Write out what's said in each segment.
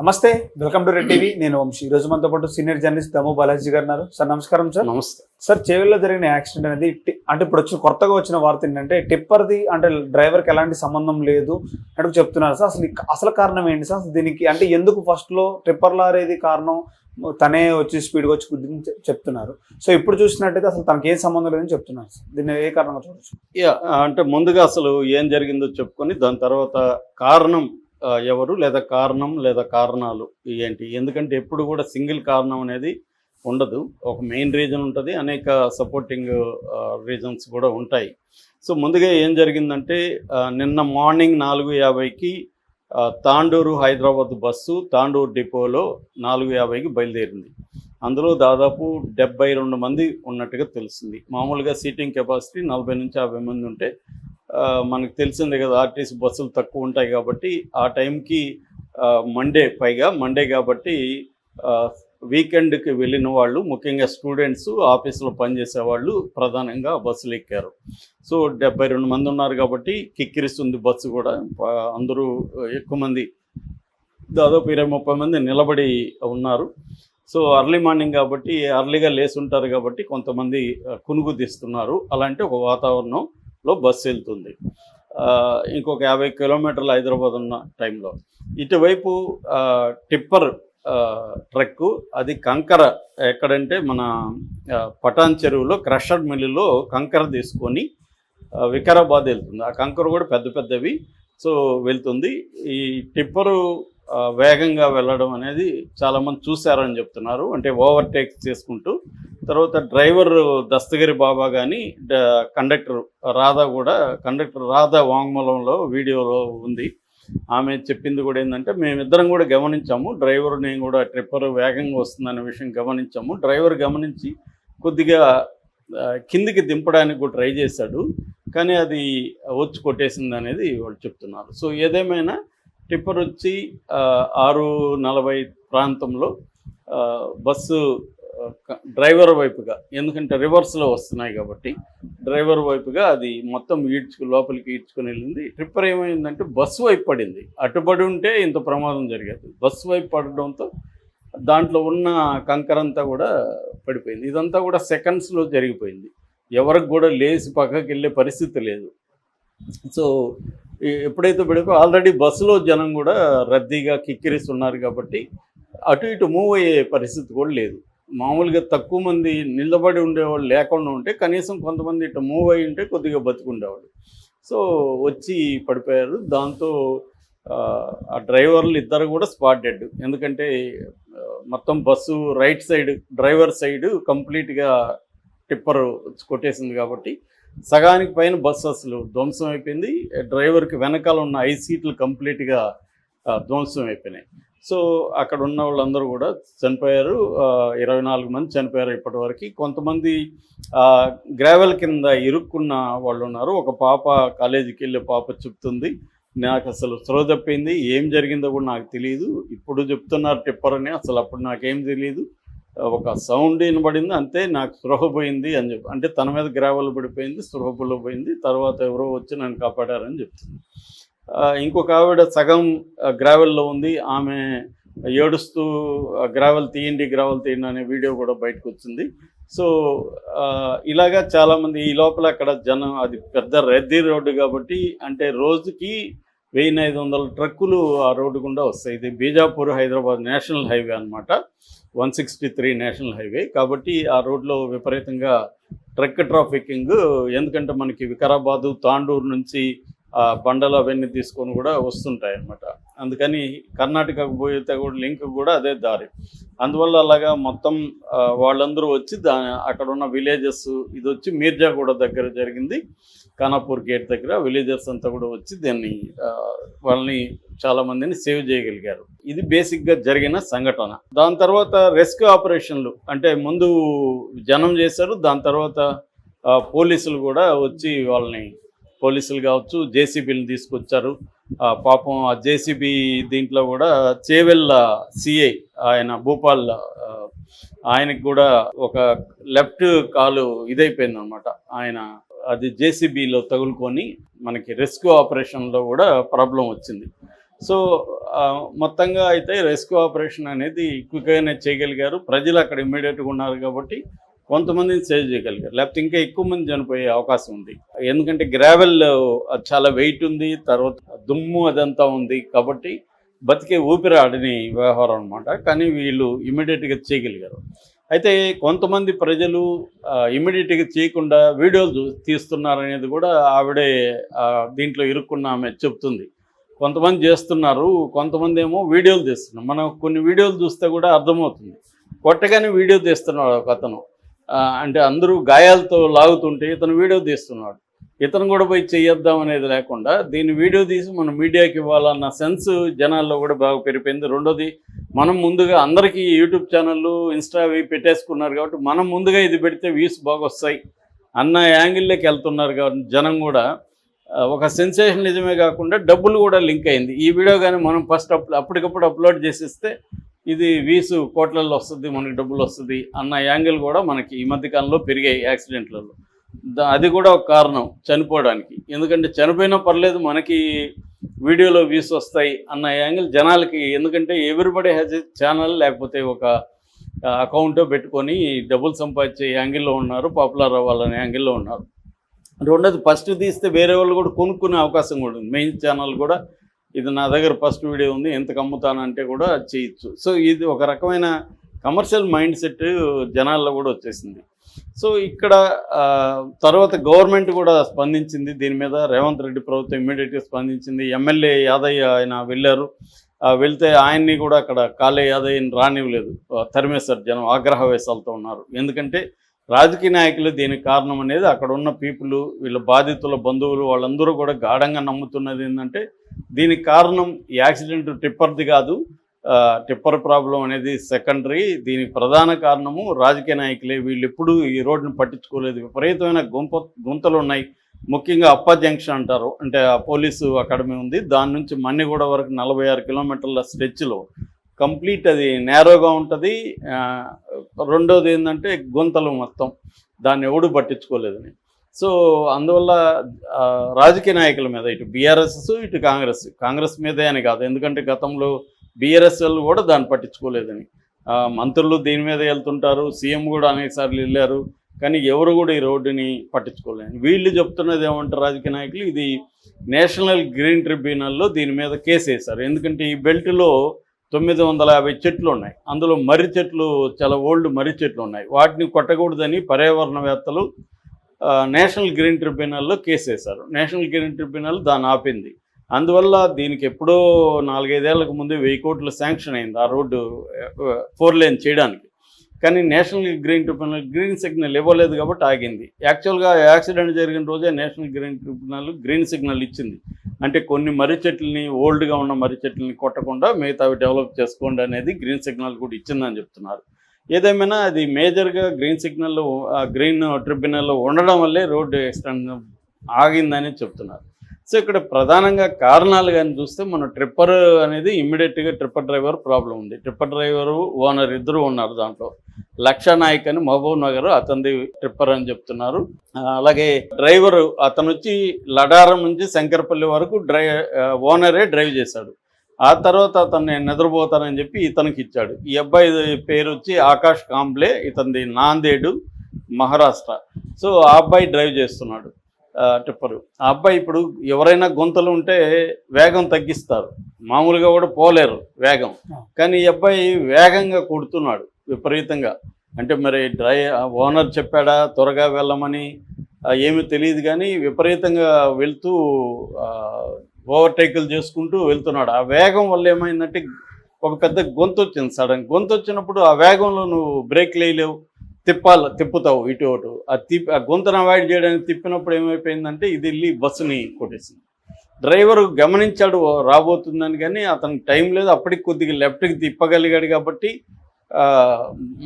నమస్తే welcome to red TV. నేను వంశీ. ఈ రోజు మనతో పాటు సీనియర్ జర్నలిస్ట్ దమ్ము బాలాజీ గారు ఉన్నారు. సార్ నమస్కారం సార్. నమస్తే. సార్ చేవెల్లో జరిగిన యాక్సిడెంట్ అనేది అంటే ఇప్పుడు వచ్చిన కొత్తగా వచ్చిన వార్త ఏంటంటే టిప్పర్ది అంటే డ్రైవర్కి ఎలాంటి సంబంధం లేదు అంటూ చెప్తున్నారు సార్. అసలు అసలు కారణం ఏంటి సార్? దీనికి అంటే ఎందుకు ఫస్ట్లో టిప్పర్ లారేది కారణం? తనే వచ్చి స్పీడ్గా వచ్చి గుద్దింది చె- చెప్తున్నారు. సో ఇప్పుడు చూసినట్టయితే అసలు తనకి ఏం సంబంధం లేదని చెప్తున్నారు సార్. దీన్ని ఏ కారణంగా చూడొచ్చు? యా అంటే ముందుగా అసలు ఏం జరిగిందో చెప్పుకొని దాని తర్వాత కారణం ఎవరు లేదా కారణం లేదా కారణాలు ఏంటి? ఎందుకంటే ఎప్పుడు కూడా సింగిల్ కారణం అనేది ఉండదు. ఒక మెయిన్ రీజన్ ఉంటుంది అనేక సపోర్టింగ్ రీజన్స్ కూడా ఉంటాయి. సో ముందుగా ఏం జరిగిందంటే నిన్న మార్నింగ్ నాలుగు యాభైకి తాండూరు హైదరాబాద్ బస్సు తాండూరు డిపోలో నాలుగు యాభైకి బయలుదేరింది. అందులో దాదాపు డెబ్బై రెండు మంది ఉన్నట్టుగా తెలిసింది మామూలుగా సీటింగ్ కెపాసిటీ నలభై నుంచి యాభై మంది ఉంటే మనకు తెలిసిందే కదా ఆర్టీసీ బస్సులు తక్కువ ఉంటాయి కాబట్టి ఆ టైంకి మండే పైగా మండే కాబట్టి వీకెండ్కి వెళ్ళిన వాళ్ళు ముఖ్యంగా స్టూడెంట్స్ ఆఫీసులో పనిచేసే వాళ్ళు ప్రధానంగా బస్సులు ఎక్కారు. సో డెబ్బై రెండు మంది ఉన్నారు కాబట్టి కిక్కిరిస్తుంది బస్సు కూడా. అందరూ ఎక్కువ మంది దాదాపు ఇరవై ముప్పై మంది నిలబడి ఉన్నారు. సో అర్లీ మార్నింగ్ కాబట్టి అర్లీగా లేసి ఉంటారు కాబట్టి కొంతమంది కునుగు తీస్తున్నారు. అలాంటి ఒక వాతావరణం లో బస్సు వెళ్తుంది. ఇంకొక యాభై కిలోమీటర్లు హైదరాబాద్ ఉన్న టైంలో. ఇటువైపు టిప్పర్ ఆ, ట్రక్కు అది కంకర ఎక్కడంటే మన పటాన్ చెరువులో క్రషర్ మిల్లులో కంకర తీసుకొని వికారాబాద్ వెళ్తుంది. ఆ కంకర కూడా పెద్ద పెద్దవి. సో వెళ్తుంది. ఈ టిప్పరు వేగంగా వెళ్ళడం అనేది చాలామంది చూశారని చెప్తున్నారు. అంటే ఓవర్టేక్ చేసుకుంటూ తర్వాత డ్రైవర్ దస్తగిరి బాబా కానీ కండక్టర్ రాధా కూడా కండక్టర్ రాధా వాంగ్మూలంలో వీడియోలో ఉంది. ఆమె చెప్పింది కూడా ఏంటంటే మేమిద్దరం కూడా గమనించాము డ్రైవర్ నేను కూడా ట్రిప్పర్ వేగంగా వస్తుందనే విషయం గమనించాము. డ్రైవర్ గమనించి కొద్దిగా కిందికి దింపడానికి కూడా ట్రై చేశాడు. కానీ అది వచ్చి కొట్టేసింది అనేది వాళ్ళు చెప్తున్నారు. సో ఏదేమైనా టిప్పర్ వచ్చి ఆరు నలభై ప్రాంతంలో బస్సు డ్రైవర్ వైపుగా ఎందుకంటే రివర్స్లో వస్తున్నాయి కాబట్టి డ్రైవర్ వైపుగా అది మొత్తం ఈడ్చుకు లోపలికి ఈడ్చుకుని వెళ్ళింది. ట్రిప్పర్ ఏమైందంటే బస్సు వైపు పడింది. అటుబడి ఉంటే ఇంత ప్రమాదం జరిగేది. బస్సు వైపు పడడంతో దాంట్లో ఉన్న కంకరంతా కూడా పడిపోయింది. ఇదంతా కూడా సెకండ్స్లో జరిగిపోయింది. ఎవరికి కూడా లేచి పక్కకి వెళ్ళే పరిస్థితి లేదు. సో ఎప్పుడైతే పడిపో ఆల్రెడీ బస్సులో జనం కూడా రద్దీగా కిక్కిరిస్తున్నారు కాబట్టి అటు ఇటు మూవ్ అయ్యే పరిస్థితి కూడా లేదు. మామూలుగా తక్కువ మంది నిలబడి ఉండేవాళ్ళు లేకుండా ఉంటే కనీసం కొంతమంది ఇటు మూవ్ అయ్యి ఉంటే కొద్దిగా బతుకుండేవాళ్ళు. సో వచ్చి పడిపోయారు. దాంతో ఆ, డ్రైవర్లు ఇద్దరు కూడా స్పాట్ డెడ్ ఎందుకంటే మొత్తం bus right side driver side కంప్లీట్గా టిప్పర్ కొట్టేసింది కాబట్టి సగానికి పైన బస్సు అసలు ధ్వంసం అయిపోయింది. డ్రైవర్కి వెనకాల ఉన్న ఐదు సీట్లు కంప్లీట్గా ధ్వంసం అయిపోయినాయి. సో అక్కడ ఉన్న వాళ్ళందరూ కూడా చనిపోయారు. ఇరవై నాలుగు మంది చనిపోయారు ఇప్పటివరకు. కొంతమంది గ్రావెల్ కింద ఇరుక్కున్న వాళ్ళు ఉన్నారు. ఒక పాప కాలేజీకి వెళ్ళే పాప చెప్తుంది. నాకు అసలు స్పృహ తప్పింది. ఏం జరిగిందో కూడా నాకు తెలియదు ఇప్పుడు చెప్తున్నారు టిప్పర్ అని. అసలు అప్పుడు నాకేం తెలియదు ఒక సౌండ్ వినబడింది అంతే నాకు స్పృహ పోయింది అని చెప్పి. అంటే తన మీద గ్రావెల్ పడిపోయింది స్పృహ పోయింది తర్వాత ఎవరో వచ్చి నన్ను కాపాడారని చెప్తుంది ఇంకొక ఆవిడ సగం గ్రావెల్లో ఉంది. ఆమె ఏడుస్తూ గ్రావెల్ తీయండి గ్రావెల్ తీయండి అనే వీడియో కూడా బయటకు వచ్చింది. సో ఇలాగా చాలామంది ఈ లోపల అక్కడ జనం అది పెద్ద రద్దీ రోడ్డు కాబట్టి అంటే రోజుకి వెయ్యి ఐదు వందల ట్రక్కులు ఆ రోడ్డు గుండా వస్తాయి. ఇది బీజాపూర్ హైదరాబాద్ నేషనల్ హైవే అన్నమాట. One sixty three national highway. కాబట్టి ఆ రోడ్లో విపరీతంగా ట్రక్ ట్రాఫికింగ్ ఎందుకంటే మనకి వికారాబాదు తాండూరు నుంచి ఆ బండలు అవన్నీ తీసుకొని కూడా వస్తుంటాయి అన్నమాట అందుకని కర్ణాటకకు పోయితే కూడా లింక్ కూడా అదే దారి. అందువల్ల అలాగా మొత్తం వాళ్ళందరూ వచ్చి దా అక్కడ ఉన్న విలేజెస్ ఇది వచ్చి మీర్జాగూడ దగ్గర జరిగింది. ఖానాపూర్ గేట్ దగ్గర విలేజర్స్ అంతా కూడా వచ్చి దీన్ని వాళ్ళని చాలా మందిని సేవ్ చేయగలిగారు. ఇది బేసిక్గా జరిగిన సంఘటన. దాని తర్వాత రెస్క్యూ ఆపరేషన్లు అంటే ముందు జనం చేశారు దాని తర్వాత పోలీసులు కూడా వచ్చి వాళ్ళని పోలీసులు కావచ్చు జేసీబీని తీసుకొచ్చారు. పాపం ఆ జేసీబీ దీంట్లో కూడా చేవెళ్ళ సిఐ ఆయన భూపాల్ ఆయనకు ఆయనకి కూడా ఒక లెఫ్ట్ కాలు ఇదైపోయింది అనమాట ఆయన అది జేసీబీలో తగులుకొని మనకి రెస్క్యూ ఆపరేషన్లో కూడా ప్రాబ్లం వచ్చింది. సో మొత్తంగా అయితే రెస్క్యూ ఆపరేషన్ అనేది క్విక్గానే చేయగలిగారు. ప్రజలు అక్కడ ఇమ్మీడియట్గా ఉన్నారు కాబట్టి కొంతమందిని సేవ్ చేయగలిగారు. లేకపోతే ఇంకా ఎక్కువ మంది చనిపోయే అవకాశం ఉంది. ఎందుకంటే గ్రావెల్ చాలా వెయిట్ ఉంది తర్వాత దుమ్ము అదంతా ఉంది కాబట్టి బతికే ఊపిరి వ్యవహారం అనమాట కానీ వీళ్ళు ఇమ్మీడియట్గా చేయగలిగారు. అయితే కొంతమంది ప్రజలు ఇమ్మీడియట్గా చేయకుండా వీడియోలు తీస్తున్నారనేది కూడా ఆవిడే దీంట్లో ఇరుక్కున్న ఆమె చెప్తుంది. కొంతమంది చేస్తున్నారు కొంతమంది ఏమో వీడియోలు తీస్తున్నారు. మనం కొన్ని వీడియోలు చూస్తే కూడా అర్థమవుతుంది. కొట్టగానే వీడియో తీస్తున్నాడు ఒక అతను. అంటే అందరూ గాయాలతో లాగుతుంటే ఇతను వీడియో తీస్తున్నాడు. ఇతను కూడా పోయి చేయొద్దాం అనేది లేకుండా దీన్ని వీడియో తీసి మనం మీడియాకి ఇవ్వాలన్న సెన్స్ జనాల్లో కూడా బాగా పెరిగిపోయింది. రెండోది మనం ముందుగా అందరికీ యూట్యూబ్ ఛానళ్ళు ఇన్స్టా అవి పెట్టేసుకున్నారు కాబట్టి మనం ముందుగా ఇది పెడితే వ్యూస్ బాగా వస్తాయి అన్న యాంగిల్లోకి వెళ్తున్నారు కాబట్టి జనం కూడా ఒక సెన్సేషన్ నిజమే కాకుండా డబ్బులు కూడా లింక్ అయింది. ఈ వీడియో కానీ మనం ఫస్ట్ అప్ అప్పటికప్పుడు అప్లోడ్ చేసిస్తే ఇది వీసు కోట్లలో వస్తుంది మనకి డబ్బులు వస్తుంది అన్న యాంగిల్ కూడా మనకి ఈ మధ్యకాలంలో పెరిగాయి యాక్సిడెంట్లలో. అది కూడా ఒక కారణం చనిపోవడానికి. ఎందుకంటే చనిపోయినా పర్లేదు మనకి వీడియోలో వ్యూస్ వస్తాయి అన్న యాంగిల్ జనాలకి ఎందుకంటే ఎవ్రీబడి హ్యాజ్ ఎ ఛానల్ లేకపోతే ఒక అకౌంట్ పెట్టుకొని డబ్బులు సంపాదించే యాంగిల్లో ఉన్నారు పాపులర్ అవ్వాలనే యాంగిల్లో ఉన్నారు. రెండోది ఫస్ట్ తీస్తే వేరే వాళ్ళు కూడా కొనుక్కునే అవకాశం కూడా ఉంది. మెయిన్ ఛానల్ కూడా ఇది నా దగ్గర ఫస్ట్ వీడియో ఉంది ఎంత కమ్ముతానంటే కూడా చేయొచ్చు. సో ఇది ఒక రకమైన కమర్షియల్ మైండ్ సెట్ జనాల్లో కూడా వచ్చేసింది. సో ఇక్కడ తర్వాత గవర్నమెంట్ కూడా స్పందించింది దీని మీద రేవంత్ రెడ్డి ప్రభుత్వం ఇమ్మీడియట్గా స్పందించింది. ఎమ్మెల్యే యాదయ్య ఆయన వెళ్ళారు. వెళ్తే ఆయన్ని కూడా అక్కడ కాలే యాదయ్యని రానివ్వలేదు. తరిమేశారు జనం ఆగ్రహ వేశాలతో ఉన్నారు. ఎందుకంటే రాజకీయ నాయకులు దీనికి కారణం అనేది అక్కడ ఉన్న పీపుల్ వీళ్ళ బాధితుల బంధువులు వాళ్ళందరూ కూడా గాఢంగా నమ్ముతున్నది ఏంటంటే దీనికి కారణం ఈ యాక్సిడెంట్ టిప్పర్ది కాదు. టిప్పర్ ప్రాబ్లం అనేది సెకండరీ. దీనికి ప్రధాన కారణము రాజకీయ నాయకులే. వీళ్ళు ఎప్పుడూ ఈ రోడ్డును పట్టించుకోలేదు. విపరీతమైన గుంప గుంతలు ఉన్నాయి ముఖ్యంగా అప్ప జంక్షన్ అంటారు. అంటే ఆ పోలీసు అకాడమీ ఉంది. దాని నుంచి మన్నిగూడ వరకు నలభై ఆరు కిలోమీటర్ల స్ట్రెచ్లో కంప్లీట్ అది నేరోగా ఉంటుంది. రెండోది ఏంటంటే గుంతలు మొత్తం. దాన్ని ఎవడు పట్టించుకోలేదని. సో అందువల్ల రాజకీయ నాయకుల మీద ఇటు బీఆర్ఎస్ ఇటు కాంగ్రెస్ కాంగ్రెస్ మీదే అని కాదు. ఎందుకంటే గతంలో బీఆర్ఎస్ఎల్ కూడా దాన్ని పట్టించుకోలేదని. మంత్రులు దీని మీద వెళ్తుంటారు సీఎం కూడా అనేకసార్లు వెళ్ళారు కానీ ఎవరు కూడా ఈ రోడ్డుని పట్టించుకోలేదు వీళ్ళు చెప్తున్నది ఏమంటారు రాజకీయ నాయకులు ఇది నేషనల్ గ్రీన్ ట్రిబ్యునల్లో దీని మీద కేసు వేశారు. ఎందుకంటే ఈ బెల్ట్లో తొమ్మిది వందల యాభై చెట్లు ఉన్నాయి. అందులో మర్రి చెట్లు చాలా ఓల్డ్ మర్రి చెట్లు ఉన్నాయి. వాటిని కొట్టకూడదని పర్యావరణవేత్తలు నేషనల్ గ్రీన్ ట్రిబ్యునల్లో కేసు వేశారు. నేషనల్ గ్రీన్ ట్రిబ్యునల్ దాన్ని ఆపింది. అందువల్ల దీనికి ఎప్పుడో నాలుగైదేళ్ళకు ముందే వెయ్యి కోట్లు శాంక్షన్ అయింది ఆ రోడ్డు ఫోర్ లేన్ చేయడానికి. కానీ national green tribunal green signal ఇవ్వలేదు కాబట్టి ఆగింది. యాక్చువల్గా యాక్సిడెంట్ జరిగిన రోజే national green tribunal green signal ఇచ్చింది. అంటే కొన్ని మర్రి చెట్లని ఓల్డ్గా ఉన్న మర్రి చెట్లని కొట్టకుండా మిగతావి డెవలప్ చేసుకోండి అనేది గ్రీన్ సిగ్నల్ కూడా ఇచ్చిందని చెప్తున్నారు. ఏదేమైనా అది మేజర్గా గ్రీన్ సిగ్నల్ గ్రీన్ ట్రిబ్యునల్ ఉండడం వల్లే రోడ్డు ఎక్స్టెండ్ ఆగిందని చెప్తున్నారు. సో ఇక్కడ ప్రధానంగా కారణాలు కానీ చూస్తే మన ట్రిప్పర్ అనేది ఇమ్మీడియట్గా ట్రిప్పర్ డ్రైవర్ ప్రాబ్లం ఉంది. ట్రిప్పర్ డ్రైవరు ఓనర్ ఇద్దరు ఉన్నారు దాంట్లో. లక్ష నాయక్ అని మహబూబ్ నగర్ అతనిది ట్రిప్పర్ అని చెప్తున్నారు. అలాగే డ్రైవర్ అతను వచ్చి లడారం నుంచి శంకరపల్లి వరకు డ్రై ఓనరే డ్రైవ్ చేశాడు. ఆ తర్వాత అతను నేను నిద్రపోతానని చెప్పి ఇతనికి ఇచ్చాడు. ఈ అబ్బాయి పేరు వచ్చి ఆకాష్ కాంబ్లే ఇతనిది నాందేడు మహారాష్ట్ర. సో ఆ అబ్బాయి డ్రైవ్ చేస్తున్నాడు. టిప్పరు ఆ అబ్బాయి ఇప్పుడు ఎవరైనా గుంతలు ఉంటే వేగం తగ్గిస్తారు. మామూలుగా కూడా పోలేరు వేగం. కానీ ఈ అబ్బాయి వేగంగా కొడుతున్నాడు విపరీతంగా. అంటే మరి డ్రై ఓనర్ చెప్పాడా త్వరగా వెళ్ళమని ఏమీ తెలియదు కానీ విపరీతంగా వెళ్తూ ఓవర్టేకులు చేసుకుంటూ వెళ్తున్నాడు. ఆ వేగం వల్ల ఏమైందంటే ఒక పెద్ద గొంతు వచ్చింది సడన్. గొంతు వచ్చినప్పుడు ఆ వేగంలో నువ్వు బ్రేక్ వేయలేవు తిప్పాలి తిప్పుతావు ఇటు అటు ఆ తిప్పి ఆ గొంతును అవాయిడ్ చేయడానికి తిప్పినప్పుడు ఏమైపోయిందంటే ఇది వెళ్ళి బస్సుని కొట్టేసింది. డ్రైవర్ గమనించాడు రాబోతుందని కానీ అతనికి టైం లేదు. అప్పటికి కొద్దిగా లెఫ్ట్కి తిప్పగలిగాడు కాబట్టి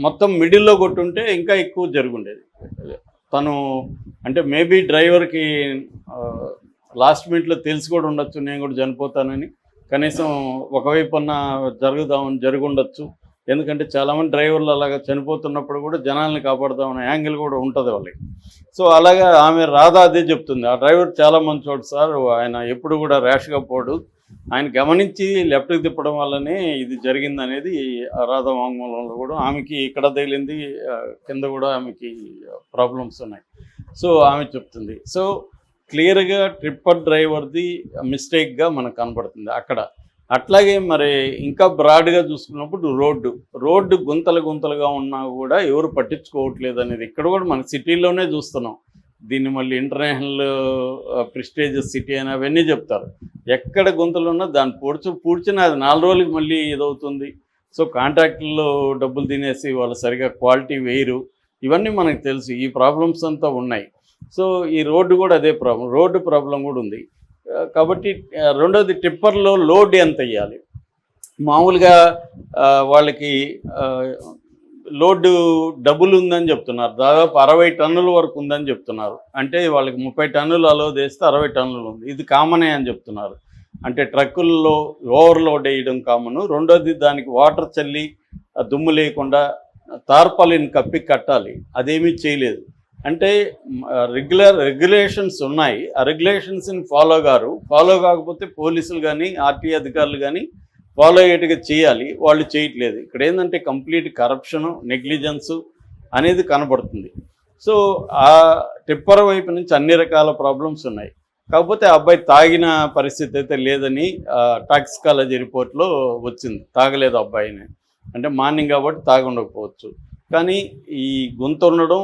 మొత్తం మిడిల్లో కొట్టుంటే ఇంకా ఎక్కువ జరుగుండేది. తను అంటే మేబీ డ్రైవర్కి లాస్ట్ మినిట్లో తెలిసి కూడా ఉండొచ్చు నేను కూడా చనిపోతానని. కనీసం ఒకవైపు జరుగుదామని జరుగుండొచ్చు. ఎందుకంటే చాలామంది డ్రైవర్లు అలాగా చనిపోతున్నప్పుడు కూడా జనాల్ని కాపాడుతామనే యాంగిల్ కూడా ఉంటుంది వాళ్ళకి. సో అలాగా ఆమె రాధా అదే చెప్తుంది. ఆ డ్రైవర్ చాలా మంచోడు సార్. ఆయన ఎప్పుడు కూడా ర్యాష్గా పోడు. ఆయన గమనించి లెఫ్ట్కి తిప్పడం వల్లనే ఇది జరిగింది అనేది రాధా వాంగ్మూలంలో కూడా ఆమెకి ఇక్కడ తగిలింది కింద కూడా ఆమెకి ప్రాబ్లమ్స్ ఉన్నాయి. సో ఆమె చెప్తుంది. సో క్లియర్గా ట్రిప్పర్ డ్రైవర్ది మిస్టేక్గా మనకు కనబడుతుంది అక్కడ. అట్లాగే మరి ఇంకా బ్రాడ్గా చూసుకున్నప్పుడు రోడ్డు. రోడ్డు గుంతలు గుంతలుగా ఉన్నా కూడా ఎవరు పట్టించుకోవట్లేదు అనేది ఇక్కడ కూడా మన సిటీలోనే చూస్తున్నాం. దీన్ని మళ్ళీ ఇంటర్నేషనల్ ప్రిస్టేజియస్ సిటీ అని అవన్నీ చెప్తారు. ఎక్కడ గుంతలు ఉన్నా దాన్ని పూడ్చు పూడ్చిన అది నాలుగు రోజులకి మళ్ళీ ఇదవుతుంది. సో కాంట్రాక్టుల్లో డబ్బులు తినేసి వాళ్ళు సరిగా క్వాలిటీ వేయరు. ఇవన్నీ మనకు తెలుసు. ఈ ప్రాబ్లమ్స్ అంతా ఉన్నాయి. సో ఈ రోడ్డు కూడా అదే ప్రాబ్లం. రోడ్డు ప్రాబ్లం కూడా ఉంది. కాబట్టి రెండోది టిప్పర్లో లోడ్ ఎంత వేయాలి మామూలుగా వాళ్ళకి లోడ్ డబుల్ ఉందని చెప్తున్నారు. దాదాపు అరవై టన్నుల వరకు ఉందని చెప్తున్నారు. అంటే వాళ్ళకి ముప్పై టన్నులు అలో చేస్తే అరవై టన్నులు ఉంది. ఇది కామనే అని చెప్తున్నారు. అంటే ట్రక్కుల్లో ఓవర్లోడ్ వేయడం కామను. రెండోది దానికి వాటర్ చల్లి దుమ్ము లేకుండా తార్పాలిన్ కప్పి కట్టాలి. అదేమీ చేయలేదు. అంటే రెగ్యులర్ రెగ్యులేషన్స్ ఉన్నాయి. ఆ రెగ్యులేషన్స్ని ఫాలో గారు. ఫాలో కాకపోతే పోలీసులు కానీ ఆర్టీ అధికారులు కానీ ఫాలో అయ్యేట్టుగా చేయాలి. వాళ్ళు చేయట్లేదు. ఇక్కడ ఏంటంటే కంప్లీట్ కరప్షను నెగ్లిజెన్సు అనేది కనబడుతుంది. సో ఆ టిప్పర్ వైపు నుంచి అన్ని రకాల ప్రాబ్లమ్స్ ఉన్నాయి. కాకపోతే ఆ అబ్బాయి తాగిన పరిస్థితి అయితే లేదని టాక్సికాలజీ రిపోర్ట్లో వచ్చింది. తాగలేదు అబ్బాయిని. అంటే మార్నింగ్ కాబట్టి తాగుండకపోవచ్చు కానీ ఈ గొంతు ఉండడం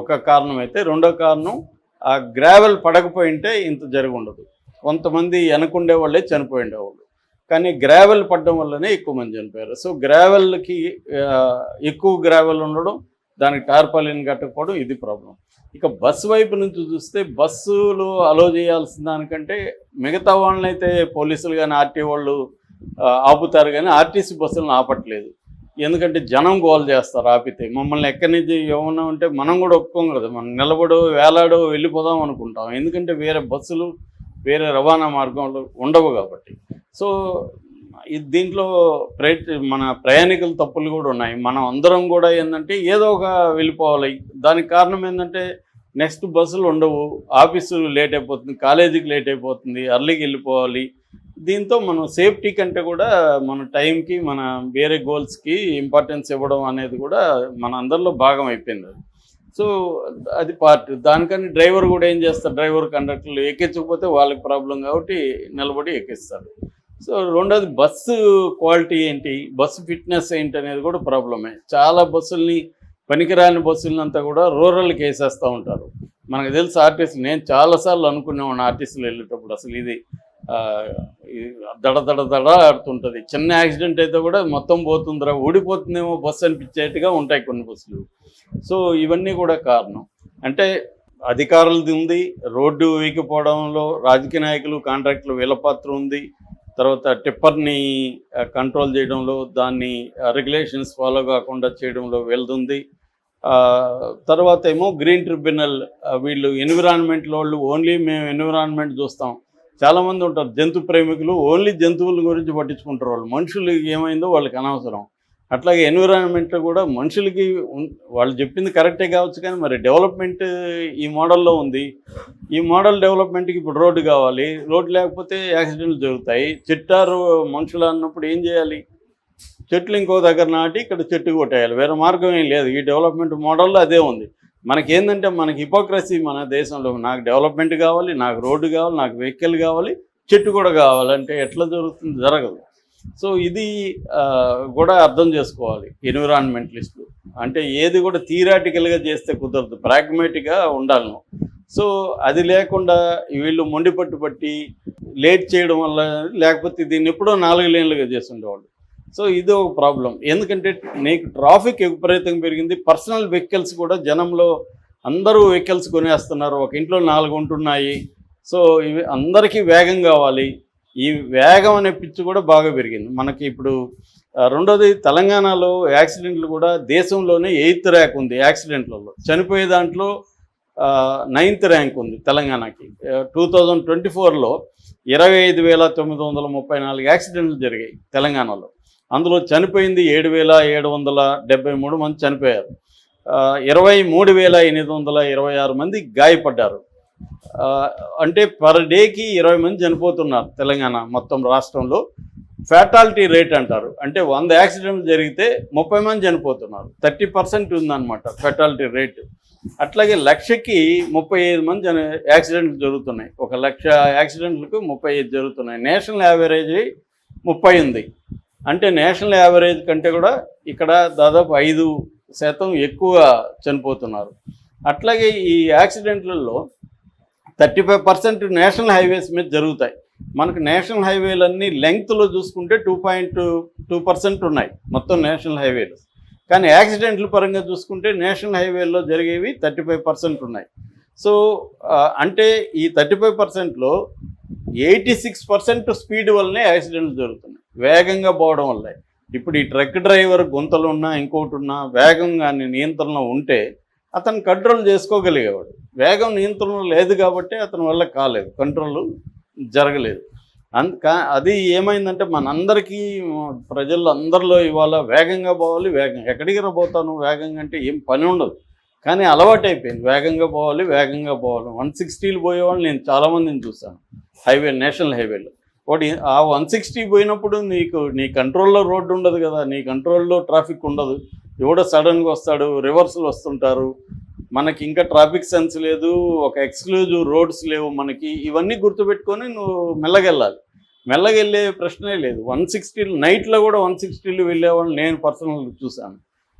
ఒక కారణం అయితే రెండో కారణం ఆ గ్రావెల్ పడకపోయింటే ఇంత జరిగి ఉండదు కొంతమంది వెనకుండే వాళ్ళే చనిపోయి ఉండేవాళ్ళు కానీ గ్రావెల్ పడడం వల్లనే ఎక్కువ మంది చనిపోయారు. సో గ్రావెల్కి ఎక్కువ గ్రావెల్ ఉండడం దానికి టార్పాలిన్ కట్టకపోవడం ఇది ప్రాబ్లం. ఇక బస్సు వైపు నుంచి చూస్తే బస్సులు అలో చేయాల్సిన దానికంటే మిగతా వాళ్ళనైతే పోలీసులు కానీ ఆర్టీ వాళ్ళు ఆపుతారు కానీ ఆర్టీసీ బస్సులను ఆపట్లేదు. ఎందుకంటే జనం గోల్ చేస్తారు ఆపితే. మమ్మల్ని ఎక్కడి నుంచి ఏమన్నా ఉంటే మనం కూడా ఒప్పుకోం కదా. మనం నిలబడో వేలాడో వెళ్ళిపోదాం అనుకుంటాం. ఎందుకంటే వేరే బస్సులు వేరే రవాణా మార్గంలో ఉండవు కాబట్టి. సో దీంట్లో ప్రయత్ మన ప్రయాణికుల తప్పులు కూడా ఉన్నాయి. మనం అందరం కూడా ఏంటంటే ఏదో ఒక వెళ్ళిపోవాలి. దానికి కారణం ఏంటంటే నెక్స్ట్ బస్సులు ఉండవు. ఆఫీసు లేట్ అయిపోతుంది కాలేజీకి లేట్ అయిపోతుంది అర్లీకి వెళ్ళిపోవాలి. దీంతో మనం సేఫ్టీ కంటే కూడా మన టైంకి మన వేరే గోల్స్కి ఇంపార్టెన్స్ ఇవ్వడం అనేది కూడా మన అందరిలో భాగం అయిపోయింది అది. సో అది పార్ట్. దానికని డ్రైవర్ కూడా ఏం చేస్తారు? డ్రైవర్ కండక్టర్లు ఎక్కించకపోతే వాళ్ళకి ప్రాబ్లం కాబట్టి నిలబడి ఎక్కిస్తారు. సో రెండోది బస్సు క్వాలిటీ ఏంటి? బస్సు ఫిట్నెస్ ఏంటి అనేది కూడా ప్రాబ్లమే. చాలా బస్సుల్ని పనికిరాని బస్సులంతా కూడా రూరల్కి వేసేస్తూ ఉంటారు. మనకు తెలుసు ఆర్టిస్ట్ నేను చాలాసార్లు అనుకునేవాడిని ఆర్టిస్టులు వెళ్ళేటప్పుడు అసలు ఇది దడ దడ దడ ఆడుతుంటుంది. చిన్న యాక్సిడెంట్ అయితే కూడా మొత్తం పోతుందిరా ఊడిపోతుందేమో బస్సు అనిపించేట్టుగా ఉంటాయి కొన్ని బస్సులు. సో ఇవన్నీ కూడా కారణం. అంటే అధికారులది ఉంది రోడ్డు వీకపోవడంలో రాజకీయ నాయకులు కాంట్రాక్టులు వీళ్ళ పాత్ర ఉంది. తర్వాత టిప్పర్ని కంట్రోల్ చేయడంలో దాన్ని రెగ్యులేషన్స్ ఫాలో కాకుండా చేయడంలో వెళ్తుంది తర్వాత ఏమో గ్రీన్ ట్రిబ్యునల్ వీళ్ళు ఎన్విరాన్మెంట్ వాళ్ళు ఓన్లీ మేము ఎన్విరాన్మెంట్ చూస్తాం. చాలామంది ఉంటారు. జంతు ప్రేమికులు ఓన్లీ జంతువుల గురించి పట్టించుకుంటారు వాళ్ళు. మనుషులకి ఏమైందో వాళ్ళకి అనవసరం. అట్లాగే ఎన్విరాన్మెంట్ కూడా మనుషులకి వాళ్ళు చెప్పింది కరెక్టే కావచ్చు కానీ మరి డెవలప్మెంట్ ఈ మోడల్లో ఉంది. ఈ మోడల్ డెవలప్మెంట్కి ఇప్పుడు రోడ్డు కావాలి. రోడ్డు లేకపోతే యాక్సిడెంట్లు జరుగుతాయి. చెట్టారు మనుషులు అన్నప్పుడు ఏం చేయాలి? చెట్లు ఇంకో దగ్గర నాటి ఇక్కడ చెట్టు కొట్టేయాలి. వేరే మార్గం ఏం లేదు. ఈ డెవలప్మెంట్ మోడల్లో అదే ఉంది. మనకేందంటే మనకి హిపోక్రసీ మన దేశంలో నాకు డెవలప్మెంట్ కావాలి నాకు రోడ్డు కావాలి నాకు వెహికల్ కావాలి చెట్టు కూడా కావాలంటే ఎట్లా జరుగుతుంది జరగదు. సో ఇది కూడా అర్థం చేసుకోవాలి ఎన్విరాన్మెంటలిస్టులు అంటే ఏది కూడా థియరాటికల్గా చేస్తే కుదరదు ప్రాగ్మేటిక్గా ఉండాలి సో అది లేకుండా వీళ్ళు మొండి పట్టు పట్టి లేట్ చేయడం వల్ల లేకపోతే దీన్ని ఎప్పుడో నాలుగు లేన్లుగా చేస్తుండేవాళ్ళు. సో ఇది ఒక ప్రాబ్లం. ఎందుకంటే నీకు ట్రాఫిక్ విపరీతంగా పెరిగింది. పర్సనల్ వెహికల్స్ కూడా జనంలో అందరూ వెహికల్స్ కొనేస్తున్నారు. ఒక ఇంట్లో నాలుగు ఉంటున్నాయి. సో ఇవి అందరికీ వేగం కావాలి. ఈ వేగం అనే పిచ్చి కూడా బాగా పెరిగింది. మనకి ఇప్పుడు రెండోది తెలంగాణలో యాక్సిడెంట్లు కూడా దేశంలోనే ఎయిత్ ర్యాంక్ ఉంది యాక్సిడెంట్లలో. చనిపోయే దాంట్లో నైన్త్ ర్యాంక్ ఉంది తెలంగాణకి. టూ థౌజండ్ ట్వంటీ ఫోర్లో ఇరవై ఐదు వేల తొమ్మిది వందల ముప్పై నాలుగు యాక్సిడెంట్లు జరిగాయి తెలంగాణలో. అందులో చనిపోయింది ఏడు వేల ఏడు వందల డెబ్బై మూడు మంది చనిపోయారు. ఇరవై మూడు వేల ఎనిమిది వందల ఇరవై ఆరు మంది గాయపడ్డారు. అంటే పర్ డేకి ఇరవై మంది చనిపోతున్నారు తెలంగాణ మొత్తం రాష్ట్రంలో. ఫ్యాటాలిటీ రేట్ అంటారు. అంటే వంద యాక్సిడెంట్లు జరిగితే ముప్పై మంది చనిపోతున్నారు. థర్టీ పర్సెంట్ ఉందన్నమాట ఫ్యాటాలిటీ రేట్ అట్లాగే లక్షకి ముప్పై ఐదు మంది జన యాక్సిడెంట్లు జరుగుతున్నాయి. ఒక లక్ష యాక్సిడెంట్లకు ముప్పై ఐదు జరుగుతున్నాయి. నేషనల్ యావరేజ్ ముప్పై ఉంది. అంటే నేషనల్ యావరేజ్ కంటే కూడా ఇక్కడ దాదాపు ఐదు శాతం ఎక్కువ చనిపోతున్నారు. అట్లాగే ఈ యాక్సిడెంట్లలో thirty five percent national highways మీద జరుగుతాయి. మనకు నేషనల్ హైవేలన్నీ లెంగ్త్లో చూసుకుంటే టూ పాయింట్ టూ పర్సెంట్ ఉన్నాయి మొత్తం నేషనల్ హైవేలు. కానీ యాక్సిడెంట్ల పరంగా చూసుకుంటే నేషనల్ హైవేల్లో జరిగేవి థర్టీ ఫైవ్ పర్సెంట్ ఉన్నాయి. సో అంటే ఈ థర్టీ ఫైవ్ పర్సెంట్లో ఎయిటీ సిక్స్ పర్సెంట్ స్పీడ్ వల్లనే యాక్సిడెంట్లు జరుగుతున్నాయి. వేగంగా పోవడం వల్లే. ఇప్పుడు ఈ ట్రక్ డ్రైవర్ గుంతలు ఉన్నా ఇంకోటి ఉన్నా వేగంగా నియంత్రణలో నియంత్రణ ఉంటే అతను కంట్రోల్ చేసుకోగలిగేవాడు. వేగం నియంత్రణ లేదు కాబట్టి అతని వల్ల కాలేదు. కంట్రోల్ జరగలేదు. అంత అది ఏమైందంటే మనందరికీ ప్రజల్లో అందరిలో ఇవాళ వేగంగా పోవాలి వేగంగా ఎక్కడికి రా పోతాను వేగంగా అంటే ఏం పని ఉండదు. కానీ అలవాటు అయిపోయింది వేగంగా పోవాలి వేగంగా పోవాలి. వన్ సిక్స్టీలు పోయేవాళ్ళు నేను చాలామందిని చూశాను. హైవే నేషనల్ హైవేలో. వాటి ఆ వన్ సిక్స్టీ పోయినప్పుడు నీకు నీ కంట్రోల్లో రోడ్డు ఉండదు కదా నీ కంట్రోల్లో ట్రాఫిక్ ఉండదు. ఎవడో సడన్గా వస్తాడు రివర్సులు వస్తుంటారు. మనకి ఇంకా ట్రాఫిక్ సెన్స్ లేదు ఒక ఎక్స్క్లూజివ్ రోడ్స్ లేవు మనకి. ఇవన్నీ గుర్తుపెట్టుకొని నువ్వు మెల్లగెళ్ళాలి. మెల్లగెళ్ళే ప్రశ్నే లేదు. వన్ సిక్స్టీ నైట్లో కూడా వన్ సిక్స్టీలు వెళ్ళేవాళ్ళు నేను పర్సనల్ చూశాను.